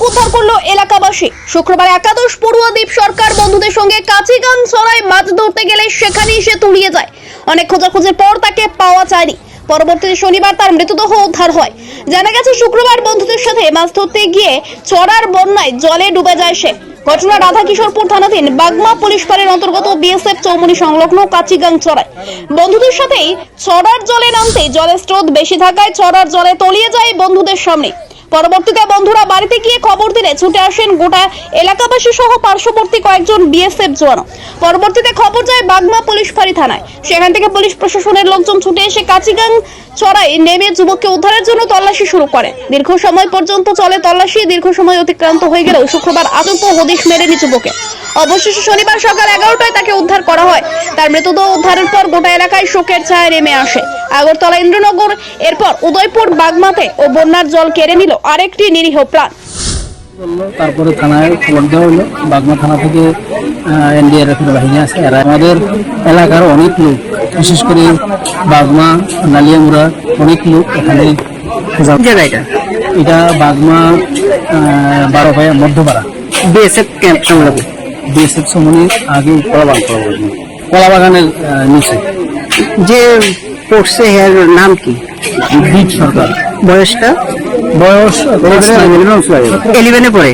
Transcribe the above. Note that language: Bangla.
যুবক উদ্ধার করল এলাকাবাসী। শুক্রবার একাদশ পড়ুয়া দ্বীপ সরকার বন্ধুদের সঙ্গে কাচিগান ছড়ায় মাছ ধরতে গেলে সেখানেই সে তলিয়ে যায়। অনেক খোঁজাখুঁজির পর তাকে পাওয়া যায়নি। পরবর্তীতে শনিবার তার মৃতদেহ উদ্ধার হয়। জানা গেছে, শুক্রবার বন্ধুদের সাথে মাছ ধরতে গিয়ে চড়ার বন্যায় জলে ডুবে যায় সে। ঘটনা রাধাকিশোরপুর থানাধীন বাগমা পুলিশ ফাঁড়ির অন্তর্গত বিএসএফ চৌমনি সংলগ্ন কাচিগাং চড়ায়। বন্ধুদের সাথেই চড়ার জলে নামতে জলের স্রোত বেশি থাকায় চড়ার জলে তলিয়ে যায় বন্ধুদের সামনে। পরবর্তীতে বন্ধুরা বাড়িতে গিয়ে খবর দিলে ছুটে আসেন গোটা এলাকাবাসী সহ পার্শ্ববর্তী কয়েকজন বিএসএফ জওয়ান পরবর্তীতে খবর যায় বাগমা পুলিশ ফাঁড়ি থানায়। সেখান থেকে পুলিশ প্রশাসনের লোকজন ছুটে এসে কাচিগাং চড়াই নেমে যুবককে উদ্ধারের জন্য তল্লাশি শুরু করে। দীর্ঘ সময় পর্যন্ত চলে তল্লাশি, দীর্ঘ সময় অতিক্রান্ত হয়ে গেলেও শুক্রবার আতঙ্ক হদিশ মেরেনি যুবকে। অবশেষে শনিবার সকাল এগারোটায় তাকে উদ্ধার করা হয়। তার মৃতদেহ উদ্ধারের পর গোটা এলাকায় শোকের ছায়া নেমে আসে। আগরতলা ইন্দ্রনগর এরপর উদয়পুর বাগমাতে ও বন্যার জল কেড়ে নিল আরেকটি নিরীহ প্রাণ। তারপরে থানায় খবর দেওয়া হলো বাগমা থানা থেকে এনডিআরএফ এর বাহিনী আছে। আর আমাদের এলাকার অনেক লোক বিশেষ করে বাগমা নালিয়ামুড়া অনেক লোক এখানে জায়গা এটা? এটা বাগমা আহ, বারো ভাইয়া মধ্যপাড়া। বিএসএফ ক্যাম্প সংলগ্ন? বিএসএফ সমনির আগে কলাবাগান কলাবাগান কলাবাগানের নিচে। যে পড়ছে এর নাম কি? বয়সটা? বয়স ইলেভেনে পড়ে?